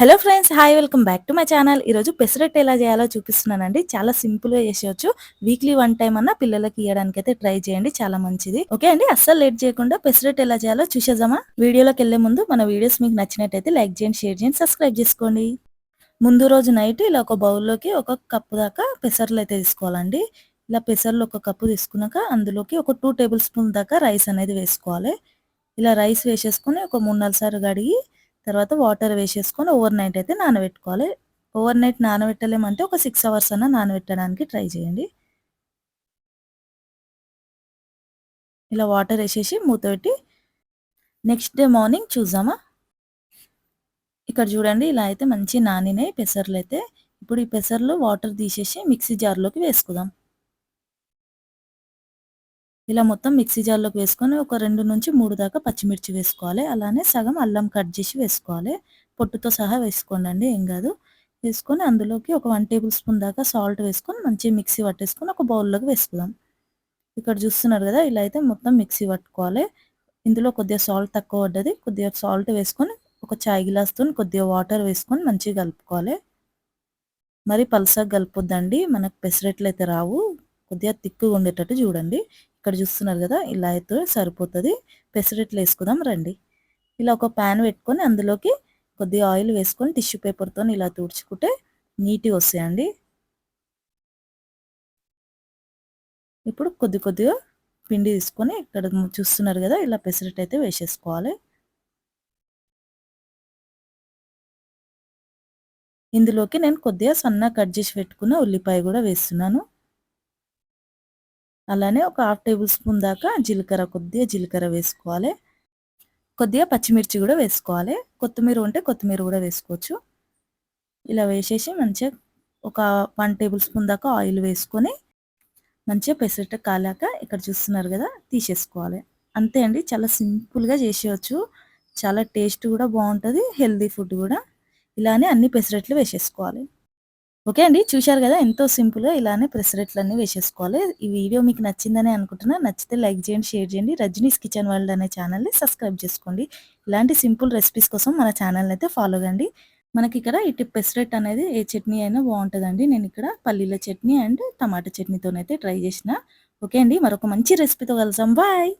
Hello friends hi welcome back to my channel ఈరోజు పెసరట్టు ఎలా చేయాలో చూపిస్తున్నానండి. చాలా సింపుల్గా చేసేయచ్చు. వీక్లీ వన్ టైం అన్న పిల్లలకి ఇవ్వడానికి అయితే ట్రై చేయండి చాలా మంచిది. ఓకే అండి అస్సలు లేట్ చేయకుండా పెసరట్టు ఎలా చేయాలో చూసేద్దామా? వీడియోలోకి వెళ్ళే ముందు మన వీడియోస్ మీకు నచ్చినట్టయితే లైక్ చేయండి షేర్ చేయండి సబ్స్క్రైబ్ చేసుకోండి. ముందు రోజు నైట్ ఇలా ఒక బౌల్లోకి ఒక కప్పు దాకా పెసర్లు అయితే తీసుకోవాలండి. ఇలా పెసర్లు ఒక కప్పు తీసుకున్నాక అందులోకి ఒక టూ టేబుల్ స్పూన్ దాకా రైస్ అనేది వేసుకోవాలి. ఇలా రైస్ వేసేసుకొని ఒక మూడు నాలుగు సార్లు కడిగి తర్వాత వాటర్ వేసేసుకొని ఓవర్ నైట్ అయితే నానబెట్టుకోవాలి. ఓవర్ నైట్ నానబెట్టలేమంటే ఒక సిక్స్ అవర్స్ అన్న నానబెట్టడానికి ట్రై చేయండి. ఇలా వాటర్ వేసేసి మూత పెట్టి నెక్స్ట్ డే మార్నింగ్ చూద్దామా? ఇక్కడ చూడండి ఇలా అయితే మంచి నానినాయి పెసర్లు అయితే. ఇప్పుడు ఈ పెసర్లు వాటర్ తీసేసి మిక్సీ జార్లోకి వేసుకుందాం. ఇలా మొత్తం మిక్సీ జార్లోకి వేసుకొని ఒక రెండు నుంచి మూడు దాకా పచ్చిమిర్చి వేసుకోవాలి. అలానే సగం అల్లం కట్ చేసి వేసుకోవాలి. పొట్టుతో సహా వేసుకోండి ఏం కాదు. వేసుకొని అందులోకి ఒక వన్ టేబుల్ స్పూన్ దాకా సాల్ట్ వేసుకొని మంచిగా మిక్సీ పట్టేసుకొని ఒక బౌల్లోకి వేసుకుందాం. ఇక్కడ చూస్తున్నారు కదా ఇలా అయితే మొత్తం మిక్సీ పట్టుకోవాలి. ఇందులో కొద్దిగా సాల్ట్ తక్కువ పడ్డది. కొద్దిగా సాల్ట్ వేసుకొని ఒక చాయ్ గ్లాస్తో కొద్దిగా వాటర్ వేసుకొని మంచిగా కలుపుకోవాలి. మరి పల్సగా కలుపుద్దండి. మనకు పెసరెట్లు అయితే రావు. కొద్దిగా తిక్కుగా ఉండేటట్టు చూడండి. ఇక్కడ చూస్తున్నారు కదా ఇలా అయితే సరిపోతుంది. పెసరెట్లు వేసుకుందాం రండి. ఇలా ఒక ప్యాన్ పెట్టుకొని అందులోకి కొద్దిగా ఆయిల్ వేసుకొని టిష్యూ పేపర్తో ఇలా తుడుచుకుంటే నీట్గా వస్తాయండి. ఇప్పుడు కొద్ది కొద్దిగా పిండి తీసుకొని ఇక్కడ చూస్తున్నారు కదా ఇలా పెసరెట్ అయితే వేసేసుకోవాలి. ఇందులోకి నేను కొద్దిగా సన్న కట్ చేసి పెట్టుకున్న ఉల్లిపాయ కూడా వేస్తున్నాను. అలానే ఒక హాఫ్ టేబుల్ స్పూన్ దాకా జీలకర్ర కొద్దిగా జీలకర్ర వేసుకోవాలి. కొద్దిగా పచ్చిమిర్చి కూడా వేసుకోవాలి. కొత్తిమీర ఉంటే కొత్తిమీర కూడా వేసుకోవచ్చు. ఇలా వేసేసి మంచిగా ఒక వన్ టేబుల్ స్పూన్ దాకా ఆయిల్ వేసుకొని మంచిగా పెసరట కాలాక ఇక్కడ చూస్తున్నారు కదా తీసేసుకోవాలి. అంతే అండి చాలా సింపుల్గా చేసేయచ్చు. చాలా టేస్ట్ కూడా బాగుంటుంది హెల్దీ ఫుడ్ కూడా. ఇలానే అన్ని పెసరట్లు వేసేసుకోవాలి. ఓకే అండి. చూశారు కదా ఎంతో సింపుల్గా ఇలానే అన్ని వేసేసుకోవాలి. ఈ వీడియో మీకు నచ్చిందని అనుకుంటున్నా. నచ్చితే లైక్ చేయండి షేర్ చేయండి. రజనీస్ కిచెన్ వరల్డ్ అనే ఛానల్ని సబ్స్క్రైబ్ చేసుకోండి. ఇలాంటి సింపుల్ రెసిపీస్ కోసం మన ఛానల్ని అయితే ఫాలో కండి. మనకి ఇక్కడ ఇటు పెసరెట్ అనేది ఏ చట్నీ అయినా బాగుంటుందండి. నేను ఇక్కడ పల్లీల చట్నీ అండ్ టమాటా చట్నీతోనైతే ట్రై చేసిన. ఓకే అండి. మరొక మంచి రెసిపీతో కలుసాం బాయ్!